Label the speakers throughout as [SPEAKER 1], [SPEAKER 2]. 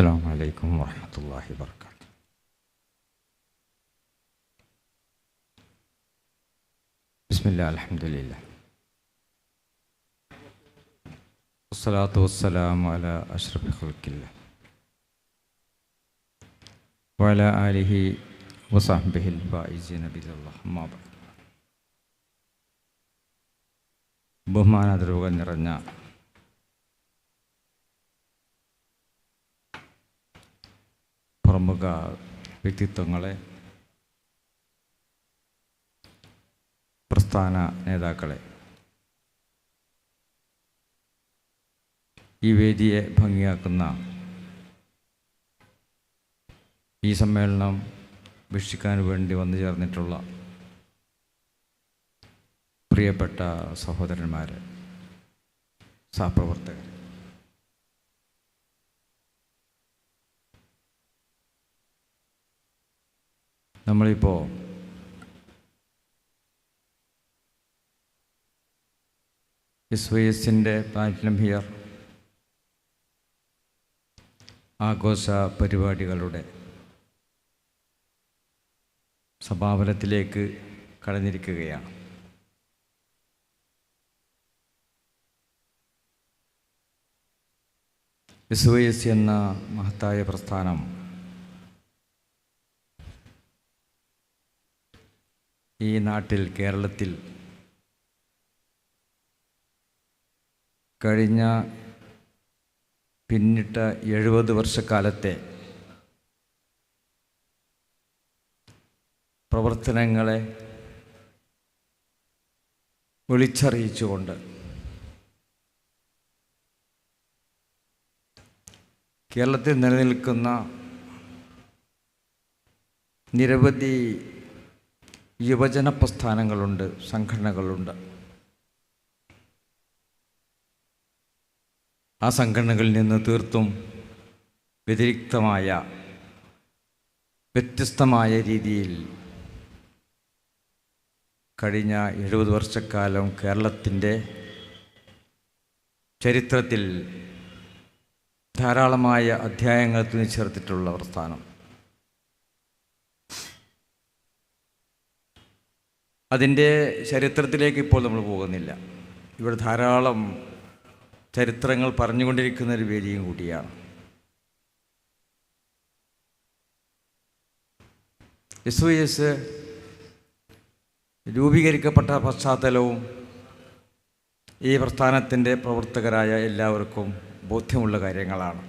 [SPEAKER 1] السلام عليكم ورحمة الله وبركاته بسم الله الحمد لله والصلاة والسلام على أشرف خلق الله وعلى آله وصحبه الفائزين بذل الله أما بعد ബഹുമാനാദരവുകൾ നിറഞ്ഞ പ്രമുഖ വ്യക്തിത്വങ്ങളെ പ്രസ്ഥാന നേതാക്കളെ. ഈ വേദിയെ ഭംഗിയാക്കുന്ന ഈ സമ്മേളനം വീക്ഷിക്കാൻ വേണ്ടി വന്നു ചേർന്നിട്ടുള്ള പ്രിയപ്പെട്ട സഹോദരന്മാർ സഹപ്രവർത്തകർ നമ്മളിപ്പോൾ എസ് വൈ എസിന്റെ പ്ലാറ്റിനം ഹിയർ ആഘോഷ പരിപാടികളുടെ സമാപനത്തിലേക്ക് കടന്നിരിക്കുകയാണ്. എസ് വൈ എസ് എന്ന മഹത്തായ പ്രസ്ഥാനം ഈ നാട്ടിൽ കേരളത്തിൽ കഴിഞ്ഞ പിന്നിട്ട എഴുപത് വർഷക്കാലത്തെ പ്രവർത്തനങ്ങളെ വിളിച്ചറിയിച്ചുകൊണ്ട് കേരളത്തിൽ നിലനിൽക്കുന്ന നിരവധി യുവജന പ്രസ്ഥാനങ്ങളുണ്ട് സംഘടനകളുണ്ട്. ആ സംഘടനകളിൽ നിന്ന് തീർത്തും വ്യതിരിക്തമായ വ്യത്യസ്തമായ രീതിയിൽ കഴിഞ്ഞ എഴുപത് വർഷക്കാലം കേരളത്തിന്റെ ചരിത്രത്തിൽ ധാരാളമായ അധ്യായങ്ങൾ തുണിച്ചേർത്തിട്ടുള്ള പ്രസ്ഥാനം. അതിന്റെ ചരിത്രത്തിലേക്ക് ഇപ്പോൾ നമ്മൾ പോകുന്നില്ല. ഇവിടെ ധാരാളം ചരിത്രങ്ങൾ പറഞ്ഞുകൊണ്ടിരിക്കുന്ന ഒരു വേദിയും കൂടിയാണ്. എസ് വൈ എസ് രൂപീകരിക്കപ്പെട്ട പശ്ചാത്തലവും ഈ പ്രസ്ഥാനത്തിന്റെ പ്രവർത്തകരായ എല്ലാവർക്കും ബോധ്യമുള്ള കാര്യങ്ങളാണ്.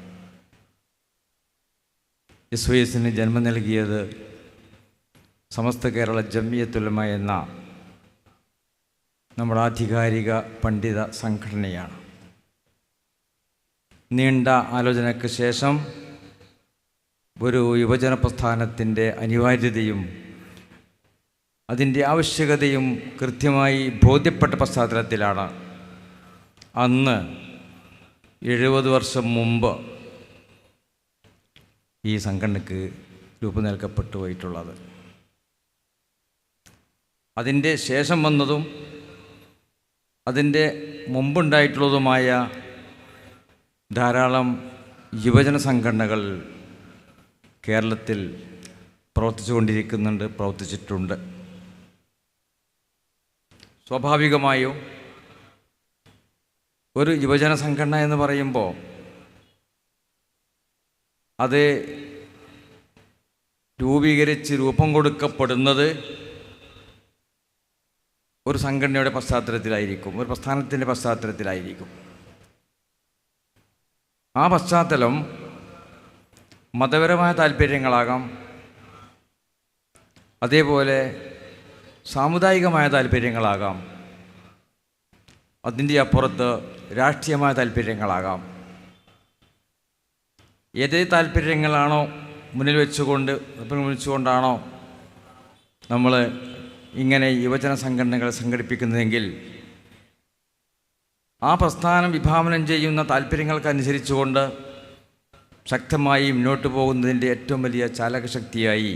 [SPEAKER 1] എസ് വൈ എസിന് ജന്മം നൽകിയത് സമസ്ത കേരള ജമ്മിയത്തുലമ എന്ന നമ്മുടെ ആധികാരിക പണ്ഡിത സംഘടനയാണ്. നീണ്ട ആലോചനയ്ക്ക് ശേഷം ഒരു യുവജന പ്രസ്ഥാനത്തിന്റെ അനിവാര്യതയും അതിന്റെ ആവശ്യകതയും കൃത്യമായി ബോധ്യപ്പെട്ട പശ്ചാത്തലത്തിലാണ് അന്ന് എഴുപത് വർഷം മുമ്പ് ഈ സംഘടനയ്ക്ക് രൂപം നൽകപ്പെട്ടു പോയിട്ടുള്ളത് അതിന്റെ ശേഷം വന്നതും അതിന്റെ മുമ്പുണ്ടായിട്ടുള്ളതുമായ ധാരാളം യുവജന സംഘടനകൾ കേരളത്തിൽ പ്രവർത്തിച്ചുകൊണ്ടിരിക്കുന്നുണ്ട് പ്രവർത്തിച്ചിട്ടുണ്ട്. സ്വാഭാവികമായും ഒരു യുവജന സംഘടന എന്ന് പറയുമ്പോൾ അത് രൂപീകരിച്ച് രൂപം കൊടുക്കപ്പെടുന്നത് ഒരു സംഘടനയുടെ പശ്ചാത്തലത്തിലായിരിക്കും ഒരു പ്രസ്ഥാനത്തിന്റെ പശ്ചാത്തലത്തിലായിരിക്കും. ആ പശ്ചാത്തലം മതപരമായ താല്പര്യങ്ങളാകാം അതേപോലെ സാമുദായികമായ താല്പര്യങ്ങളാകാം അതിന്റെ അപ്പുറത്ത് രാഷ്ട്രീയമായ താല്പര്യങ്ങളാകാം. ഏത് താല്പര്യങ്ങളാണോ മുന്നിൽ വെച്ചുകൊണ്ട് മുന്നിൽ വെച്ചുകൊണ്ടാണോ നമ്മൾ ഇങ്ങനെ യുവജന സംഘടനകൾ സംഘടിപ്പിക്കുന്നതെങ്കിൽ ആ പ്രസ്ഥാനം വിഭാവനം ചെയ്യുന്ന താല്പര്യങ്ങൾക്കനുസരിച്ചുകൊണ്ട് ശക്തമായി മുന്നോട്ട് പോകുന്നതിന്റെ ഏറ്റവും വലിയ ചാലകശക്തിയായി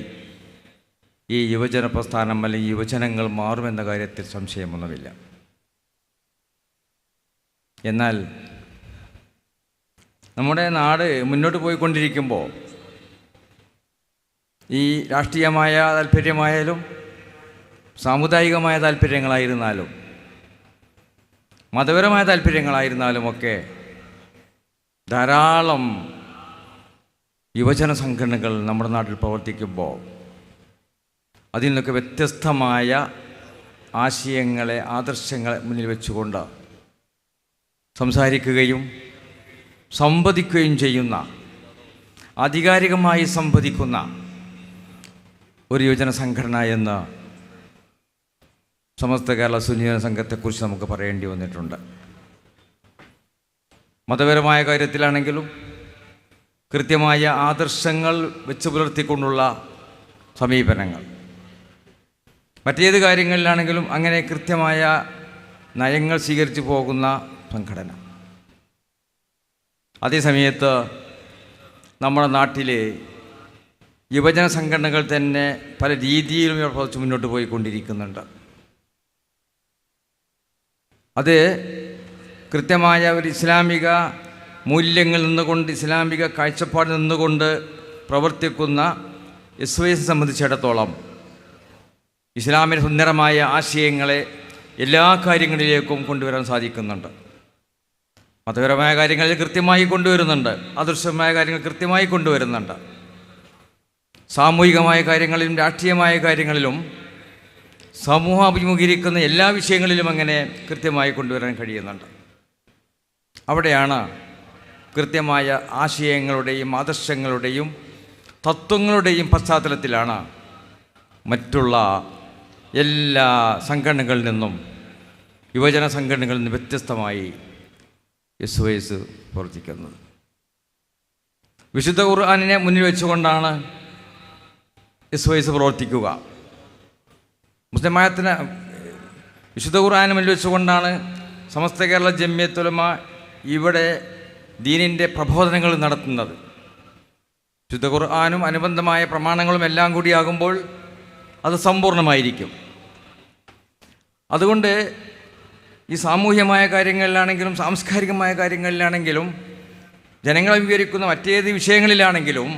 [SPEAKER 1] ഈ യുവജന പ്രസ്ഥാനം അല്ലെങ്കിൽ യുവജനങ്ങൾ മാറുമെന്ന കാര്യത്തിൽ സംശയമൊന്നുമില്ല. എന്നാൽ നമ്മുടെ നാട് മുന്നോട്ട് പോയിക്കൊണ്ടിരിക്കുമ്പോൾ ഈ രാഷ്ട്രീയമായ താല്പര്യമായാലും സാമുദായികമായ താല്പര്യങ്ങളായിരുന്നാലും മതപരമായ താല്പര്യങ്ങളായിരുന്നാലും ഒക്കെ ധാരാളം യുവജന സംഘടനകൾ നമ്മുടെ നാട്ടിൽ പ്രവർത്തിക്കുമ്പോൾ അതിൽ നിന്നൊക്കെ വ്യത്യസ്തമായ ആശയങ്ങളെ ആദർശങ്ങളെ മുന്നിൽ വെച്ചുകൊണ്ട് സംസാരിക്കുകയും സംവദിക്കുകയും ചെയ്യുന്ന ആധികാരികമായി സംവദിക്കുന്ന ഒരു യുവജന സംഘടന എന്ന് സമസ്ത കേരള സുന്ദര സംഘത്തെക്കുറിച്ച് നമുക്ക് പറയേണ്ടി വന്നിട്ടുണ്ട്. മതപരമായ കാര്യത്തിലാണെങ്കിലും കൃത്യമായ ആദർശങ്ങൾ വെച്ച് പുലർത്തിക്കൊണ്ടുള്ള സമീപനങ്ങൾ. മറ്റേത് കാര്യങ്ങളിലാണെങ്കിലും അങ്ങനെ കൃത്യമായ നയങ്ങൾ സ്വീകരിച്ചു പോകുന്ന സംഘടന. അതേസമയത്ത് നമ്മുടെ നാട്ടിലെ യുവജന സംഘടനകൾ തന്നെ പല രീതിയിലും പ്രവർത്തിച്ച് മുന്നോട്ട് പോയിക്കൊണ്ടിരിക്കുന്നുണ്ട്. അത് കൃത്യമായ ഒരു ഇസ്ലാമിക മൂല്യങ്ങളിൽ നിന്നുകൊണ്ട് ഇസ്ലാമിക കാഴ്ചപ്പാടിൽ നിന്നുകൊണ്ട് പ്രവർത്തിക്കുന്ന എസ് വൈ എസ് സംബന്ധിച്ചിടത്തോളം ഇസ്ലാമിന് സുന്ദരമായ ആശയങ്ങളെ എല്ലാ കാര്യങ്ങളിലേക്കും കൊണ്ടുവരാൻ സാധിക്കുന്നുണ്ട്. മതപരമായ കാര്യങ്ങളിൽ കൃത്യമായി കൊണ്ടുവരുന്നുണ്ട്. അദൃശ്യമായ കാര്യങ്ങൾ കൃത്യമായി കൊണ്ടുവരുന്നുണ്ട്. സാമൂഹികമായ കാര്യങ്ങളിലും രാഷ്ട്രീയമായ കാര്യങ്ങളിലും സമൂഹം അഭിമുഖീകരിക്കുന്ന എല്ലാ വിഷയങ്ങളിലും അങ്ങനെ കൃത്യമായി കൊണ്ടുവരാൻ കഴിയുന്നുണ്ട്. അവിടെയാണ് കൃത്യമായ ആശയങ്ങളുടെയും ആദർശങ്ങളുടെയും തത്വങ്ങളുടെയും പശ്ചാത്തലത്തിലാണ് മറ്റുള്ള എല്ലാ സംഘടനകളിൽ നിന്നും യുവജന സംഘടനകളിൽ നിന്ന് വ്യത്യസ്തമായി എസ് വയസ് പ്രവർത്തിക്കുന്നത്. വിശുദ്ധ ഖുർആാനിനെ മുന്നിൽ വെച്ചുകൊണ്ടാണ് എസ് വയസ് പ്രവർത്തിക്കുക. മുസ്ലിമായത്തിന് വിശുദ്ധ ഖുർആാനെ വെച്ചുകൊണ്ടാണ് സമസ്ത കേരള ജമ്യത്തുലമ ഇവിടെ ദീനിന്റെ പ്രബോധനങ്ങൾ നടത്തുന്നത്. വിശുദ്ധ ഖുർആാനും അനുബന്ധമായ പ്രമാണങ്ങളും എല്ലാം കൂടിയാകുമ്പോൾ അത് സമ്പൂർണമായിരിക്കും. അതുകൊണ്ട് ഈ സാമൂഹ്യമായ കാര്യങ്ങളിലാണെങ്കിലും സാംസ്കാരികമായ കാര്യങ്ങളിലാണെങ്കിലും ജനങ്ങൾ അംഗീകരിക്കുന്ന മറ്റേത് വിഷയങ്ങളിലാണെങ്കിലും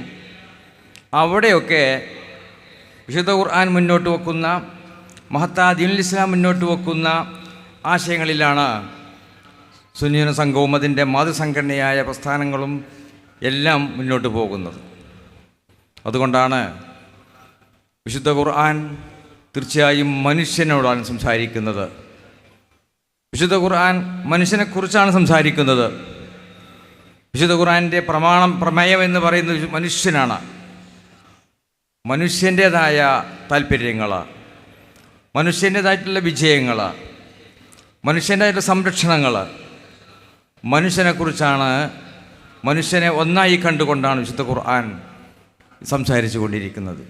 [SPEAKER 1] അവിടെയൊക്കെ വിശുദ്ധ ഖുർആൻ മുന്നോട്ട് വെക്കുന്ന മഹത്താ ദീനുൽ ഇസ്ലാം മുന്നോട്ട് വെക്കുന്ന ആശയങ്ങളിലാണ് സുന്നീന സംഘവും അതിന്റെ മാതൃസംഘടനയായ പ്രസ്ഥാനങ്ങളും എല്ലാം മുന്നോട്ട് പോകുന്നത്. അതുകൊണ്ടാണ് വിശുദ്ധ ഖുർആൻ തീർച്ചയായും മനുഷ്യനോടാണ് സംസാരിക്കുന്നത്. വിശുദ്ധ ഖുർആൻ മനുഷ്യനെക്കുറിച്ചാണ് സംസാരിക്കുന്നത്. വിശുദ്ധ ഖുർആന്റെ പ്രമാണം പ്രമേയം എന്ന് പറയുന്നത് മനുഷ്യനാണ്. മനുഷ്യന്റേതായ താല്പര്യങ്ങൾ മനുഷ്യന്റേതായിട്ടുള്ള വിജയങ്ങൾ മനുഷ്യന്റെതായിട്ടുള്ള സംരക്ഷണങ്ങൾ മനുഷ്യനെക്കുറിച്ചാണ് മനുഷ്യനെ ഒന്നായി കണ്ടുകൊണ്ടാണ് വിശുദ്ധ ഖുർആൻ സംസാരിച്ചു കൊണ്ടിരിക്കുന്നത്.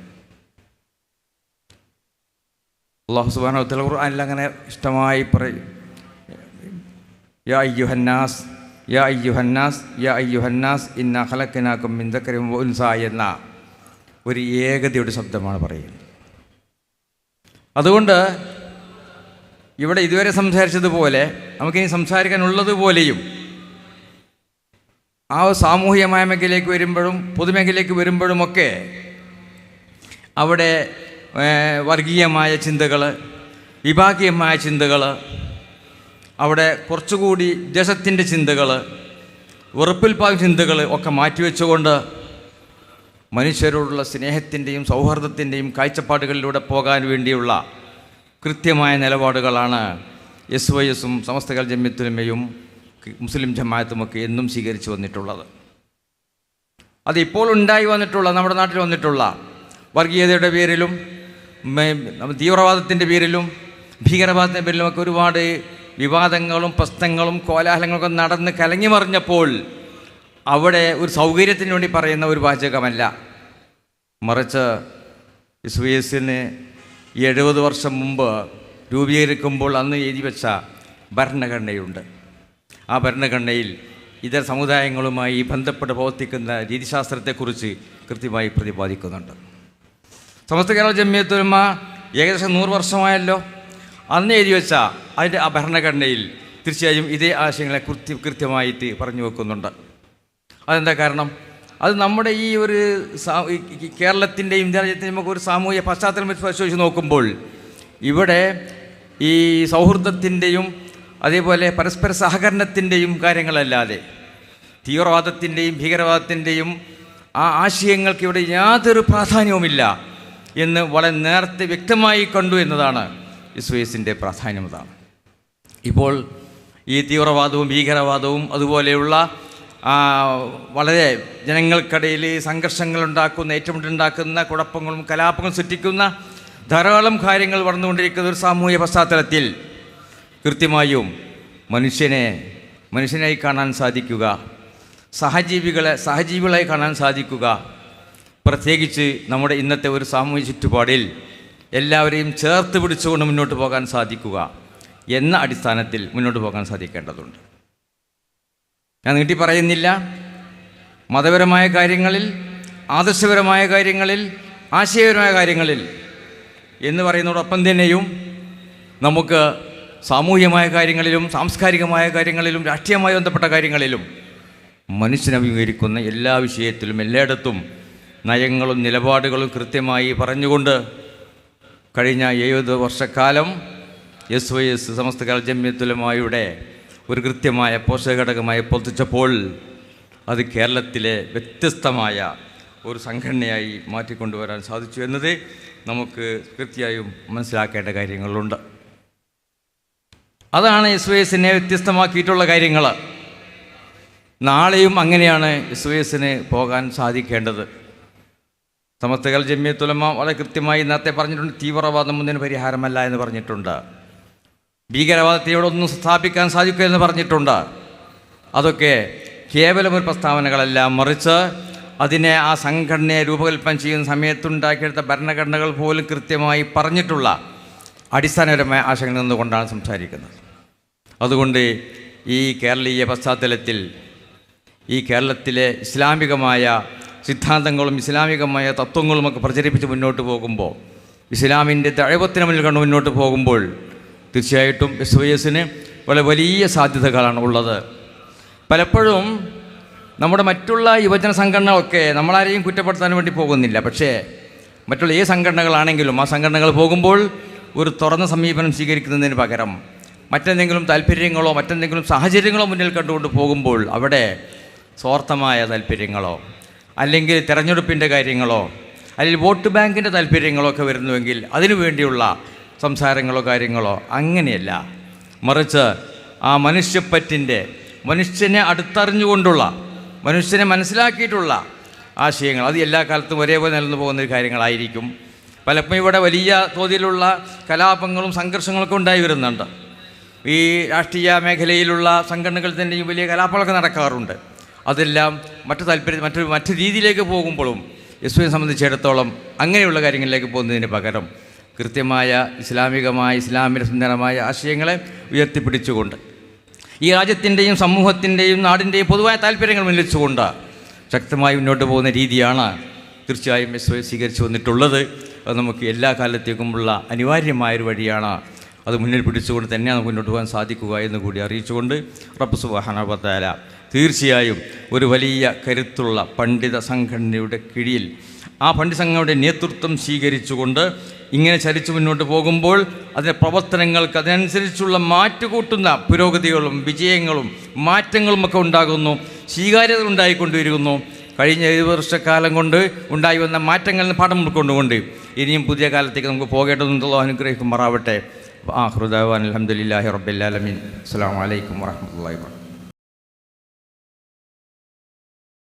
[SPEAKER 1] അള്ളാഹു സുബാന ഉത്തല ഖുർആാനിൽ അങ്ങനെ ഇഷ്ടമായി പറയും യാ അയ്യുഹന്നാസ് യാ അയ്യുഹന്നാസ് യാ അയ്യുഹന്നാസ് ഇന്ന ഹലക്കിനാക്കും മിന്തക്കരും ഉൻസ എന്ന ഒരു ഏകതയുടെ ശബ്ദമാണ് പറയുന്നത്. അതുകൊണ്ട് ഇവിടെ ഇതുവരെ സംസാരിച്ചതുപോലെ നമുക്കിനി സംസാരിക്കാനുള്ളതുപോലെയും ആ സാമൂഹികമായ മേഖലയിലേക്ക് വരുമ്പോഴും പൊതുമേഖലയിലേക്ക് വരുമ്പോഴുമൊക്കെ അവിടെ വർഗീയമായ ചിന്തകൾ വിഭാഗീയമായ ചിന്തകൾ അവിടെ കുറച്ചുകൂടി ദേശത്തിന്റെ ചിന്തകൾ വെറുപ്പിൽപ്പായ ചിന്തകൾ ഒക്കെ മാറ്റിവെച്ചുകൊണ്ട് മനുഷ്യരോടുള്ള സ്നേഹത്തിന്റെയും സൗഹാർദ്ദത്തിന്റെയും കാഴ്ചപ്പാടുകളിലൂടെ പോകാൻ വേണ്ടിയുള്ള കൃത്യമായ നിലപാടുകളാണ് എസ് വൈ എസും സമസ്തകൾ ജമ്യത്തുലമയും മുസ്ലിം ജമാഅത്തുമൊക്കെ എന്നും സ്വീകരിച്ചു വന്നിട്ടുള്ളത്. അത് ഇപ്പോൾ ഉണ്ടായി വന്നിട്ടുള്ള നമ്മുടെ നാട്ടിൽ വന്നിട്ടുള്ള വർഗീയതയുടെ പേരിലും തീവ്രവാദത്തിന്റെ പേരിലും ഭീകരവാദത്തിന്റെ പേരിലും ഒക്കെ ഒരുപാട് വിവാദങ്ങളും പ്രശ്നങ്ങളും കോലാഹലങ്ങളൊക്കെ നടന്ന് കലങ്ങി മറിഞ്ഞപ്പോൾ അവിടെ ഒരു സൗകര്യത്തിന് വേണ്ടി പറയുന്ന ഒരു വാചകമല്ല. മറിച്ച് വി എഴുപത് വർഷം മുമ്പ് രൂപീകരിക്കുമ്പോൾ അന്ന് എഴുതി വെച്ച ഭരണഘടനയുണ്ട്. ആ ഭരണഘടനയിൽ ഇതര സമുദായങ്ങളുമായി ബന്ധപ്പെട്ട് പ്രവർത്തിക്കുന്ന രീതിശാസ്ത്രത്തെക്കുറിച്ച് കൃത്യമായി പ്രതിപാദിക്കുന്നുണ്ട്. സമസ്ത കേരള ജമ്മിയത്തുലമ ഏകദേശം നൂറ് വർഷമായല്ലോ. അന്ന് എഴുതി വെച്ച അതിന്റെ ആ ഭരണഘടനയിൽ തീർച്ചയായും ഇതേ ആശയങ്ങളെ കൃത്യ കൃത്യമായിട്ട് പറഞ്ഞു വെക്കുന്നുണ്ട്. അതെന്താ കാരണം? അത് നമ്മുടെ ഈ ഒരു കേരളത്തിന്റെയും ഇന്ത്യ രാജ്യത്തിന്റെയും നമുക്ക് ഒരു സാമൂഹിക പശ്ചാത്തലം വെച്ച് പരിശോധിച്ച് നോക്കുമ്പോൾ ഇവിടെ ഈ സൗഹൃദത്തിന്റെയും അതേപോലെ പരസ്പര സഹകരണത്തിന്റെയും കാര്യങ്ങളല്ലാതെ തീവ്രവാദത്തിന്റെയും ഭീകരവാദത്തിന്റെയും ആ ആശയങ്ങൾക്ക് ഇവിടെ യാതൊരു പ്രാധാന്യവുമില്ല എന്ന് വളരെ നേരത്തെ വ്യക്തമായി കണ്ടു എന്നതാണ് ഇസ്വേസിന്റെ പ്രാധാന്യം ഇപ്പോൾ ഈ തീവ്രവാദവും ഭീകരവാദവും അതുപോലെയുള്ള വളരെ ജനങ്ങൾക്കിടയിൽ സംഘർഷങ്ങൾ ഉണ്ടാക്കുന്ന ഏറ്റുമുട്ടുണ്ടാക്കുന്ന കുഴപ്പങ്ങളും കലാപങ്ങളും സൃഷ്ടിക്കുന്ന ധാരാളം കാര്യങ്ങൾ വളർന്നുകൊണ്ടിരിക്കുന്ന ഒരു സാമൂഹ്യ പശ്ചാത്തലത്തിൽ കൃത്യമായും മനുഷ്യനെ മനുഷ്യനായി കാണാൻ സാധിക്കുക സഹജീവികളെ സഹജീവികളായി കാണാൻ സാധിക്കുക. പ്രത്യേകിച്ച് നമ്മുടെ ഇന്നത്തെ ഒരു സാമൂഹ്യ ചുറ്റുപാടിൽ എല്ലാവരെയും ചേർത്ത് പിടിച്ചുകൊണ്ട് മുന്നോട്ട് പോകാൻ സാധിക്കുക എന്ന അടിസ്ഥാനത്തിൽ മുന്നോട്ട് പോകാൻ സാധിക്കേണ്ടതുണ്ട്. ഞാൻ നീട്ടി പറയുന്നില്ല. മതപരമായ കാര്യങ്ങളിൽ ആദർശപരമായ കാര്യങ്ങളിൽ ആശയപരമായ കാര്യങ്ങളിൽ എന്ന് പറയുന്നതോടൊപ്പം തന്നെയും നമുക്ക് സാമൂഹ്യമായ കാര്യങ്ങളിലും സാംസ്കാരികമായ കാര്യങ്ങളിലും രാഷ്ട്രീയമായി ബന്ധപ്പെട്ട കാര്യങ്ങളിലും മനുഷ്യനഭിമുഖീകരിക്കുന്ന എല്ലാ വിഷയത്തിലും എല്ലായിടത്തും നയങ്ങളും നിലപാടുകളും കൃത്യമായി പറഞ്ഞുകൊണ്ട് കഴിഞ്ഞ എഴുപത് വർഷക്കാലം എസ് വൈ എസ് സമസ്ത ജമ്യത്തുലമായുടെ ഒരു കൃത്യമായ പോഷകഘടകമായി പ്രവർത്തിച്ചപ്പോൾ അത് കേരളത്തിലെ വ്യത്യസ്തമായ ഒരു സംഘടനയായി മാറ്റിക്കൊണ്ടുവരാൻ സാധിച്ചു എന്നത് നമുക്ക് കൃത്യമായും മനസ്സിലാക്കേണ്ട കാര്യങ്ങളുണ്ട്. അതാണ് എസ് വൈ എസിനെ വ്യത്യസ്തമാക്കിയിട്ടുള്ള കാര്യങ്ങൾ. നാളെയും അങ്ങനെയാണ് എസ് വൈ എസിന് പോകാൻ സാധിക്കേണ്ടത്. സമസ്തകൾ ജമ്യത്തുലമ വളരെ കൃത്യമായി നേരത്തെ പറഞ്ഞിട്ടുണ്ട്. തീവ്രവാദം ഒന്നിന് പരിഹാരമല്ല എന്ന് പറഞ്ഞിട്ടുണ്ട്. ഭീകരവാദത്തെ ഒന്നും സ്ഥാപിക്കാൻ സാധിക്കുക എന്ന് പറഞ്ഞിട്ടുണ്ട്. അതൊക്കെ കേവലം ഒരു പ്രസ്താവനകളല്ല. മറിച്ച് അതിനെ ആ സംഘടനയെ രൂപകൽപ്പന ചെയ്യുന്ന സമയത്തുണ്ടാക്കിയെടുത്ത ഭരണഘടനകൾ പോലും കൃത്യമായി പറഞ്ഞിട്ടുള്ള അടിസ്ഥാനപരമായ ആശയങ്ങളിൽ നിന്നുകൊണ്ടാണ് സംസാരിക്കുന്നത്. അതുകൊണ്ട് ഈ കേരളീയ പശ്ചാത്തലത്തിൽ ഈ കേരളത്തിലെ ഇസ്ലാമികമായ സിദ്ധാന്തങ്ങളും ഇസ്ലാമികമായ തത്വങ്ങളുമൊക്കെ പ്രചരിപ്പിച്ച് മുന്നോട്ട് പോകുമ്പോൾ ഇസ്ലാമിന്റെ തഴവത്തിന് മുന്നിൽ കണ്ട് മുന്നോട്ട് പോകുമ്പോൾ തീർച്ചയായിട്ടും എസ് വൈ എസിന് വളരെ വലിയ സാധ്യതകളാണ് ഉള്ളത്. പലപ്പോഴും നമ്മുടെ മറ്റുള്ള യുവജന സംഘടനകളൊക്കെ നമ്മളാരെയും കുറ്റപ്പെടുത്താൻ വേണ്ടി പോകുന്നില്ല. പക്ഷേ മറ്റുള്ള ഏത് സംഘടനകളാണെങ്കിലും ആ സംഘടനകൾ പോകുമ്പോൾ ഒരു തുറന്ന സമീപനം സ്വീകരിക്കുന്നതിന് പകരം മറ്റെന്തെങ്കിലും താല്പര്യങ്ങളോ മറ്റെന്തെങ്കിലും സാഹചര്യങ്ങളോ മുന്നിൽ കണ്ടുകൊണ്ട് പോകുമ്പോൾ അവിടെ സ്വാർത്ഥമായ താല്പര്യങ്ങളോ അല്ലെങ്കിൽ തിരഞ്ഞെടുപ്പിന്റെ കാര്യങ്ങളോ അല്ലെങ്കിൽ വോട്ട് ബാങ്കിന്റെ താല്പര്യങ്ങളോ ഒക്കെ വരുന്നുവെങ്കിൽ അതിനു വേണ്ടിയുള്ള സംസാരങ്ങളോ കാര്യങ്ങളോ അങ്ങനെയല്ല. മറിച്ച് ആ മനുഷ്യപ്പറ്റിന്റെ മനുഷ്യനെ അടുത്തറിഞ്ഞുകൊണ്ടുള്ള മനുഷ്യനെ മനസ്സിലാക്കിയിട്ടുള്ള ആശയങ്ങൾ. അത് എല്ലാ കാലത്തും ഒരേപോലെ നിലനിന്ന് പോകുന്ന കാര്യങ്ങളായിരിക്കും. പലപ്പോഴും ഇവിടെ വലിയ തോതിലുള്ള കലാപങ്ങളും സംഘർഷങ്ങളൊക്കെ ഉണ്ടായി വരുന്നുണ്ട്. ഈ രാഷ്ട്രീയ മേഖലയിലുള്ള സംഘടനകൾ തന്നെയും വലിയ കലാപങ്ങളൊക്കെ നടക്കാറുണ്ട്. അതെല്ലാം മറ്റു താല്പര്യം മറ്റൊരു മറ്റു രീതിയിലേക്ക് പോകുമ്പോഴും യേശുവിനെ സംബന്ധിച്ചിടത്തോളം അങ്ങനെയുള്ള കാര്യങ്ങളിലേക്ക് പോകുന്നതിന് പകരം കൃത്യമായ ഇസ്ലാമികമായ ഇസ്ലാമിക സുന്ദരമായ ആശയങ്ങളെ ഉയർത്തിപ്പിടിച്ചുകൊണ്ട് ഈ രാജ്യത്തിന്റെയും സമൂഹത്തിന്റെയും നാടിന്റെയും പൊതുവായ താല്പര്യങ്ങൾ മുന്നിച്ചുകൊണ്ട് ശക്തമായി മുന്നോട്ട് പോകുന്ന രീതിയാണ് തീർച്ചയായും എസ് വൈ സ്വീകരിച്ചു വന്നിട്ടുള്ളത്. അത് നമുക്ക് എല്ലാ കാലത്തേക്കുമുള്ള അനിവാര്യമായൊരു വഴിയാണ്. അത് മുന്നിൽ പിടിച്ചുകൊണ്ട് തന്നെയാണ് നമുക്ക് മുന്നോട്ട് പോകാൻ സാധിക്കുക എന്ന് കൂടി അറിയിച്ചുകൊണ്ട് റബ്ബ് സുബാനബത്താല തീർച്ചയായും ഒരു വലിയ കരുത്തുള്ള പണ്ഡിത സംഘടനയുടെ കീഴിൽ ആ പണ്ഡിത സംഘങ്ങളുടെ നേതൃത്വം സ്വീകരിച്ചുകൊണ്ട് ഇങ്ങനെ ചലിച്ചു മുന്നോട്ട് പോകുമ്പോൾ അതിന്റെ പ്രവർത്തനങ്ങൾക്ക് അതിനനുസരിച്ചുള്ള മാറ്റുകൂട്ടുന്ന പുരോഗതികളും വിജയങ്ങളും മാറ്റങ്ങളും ഒക്കെ ഉണ്ടാകുന്നു സ്വീകാര്യത ഉണ്ടായിക്കൊണ്ടിരിക്കുന്നു. കഴിഞ്ഞ ഏഴ് വർഷക്കാലം കൊണ്ട് ഉണ്ടായി വന്ന മാറ്റങ്ങളിൽ പാഠം ഉൾക്കൊണ്ടുകൊണ്ട് ഇനിയും പുതിയ കാലത്തേക്ക് നമുക്ക് പോകേണ്ടതുണ്ടല്ലോ അനുഗ്രഹിക്കുമാറാവട്ടെ. ആഹ്റുദാൻ അലഹമുല്ലാഹി റബ്ബല്ലാലമീൻ അസ്സാം വലൈക്കും വാഹമത്തല്ലാ വാ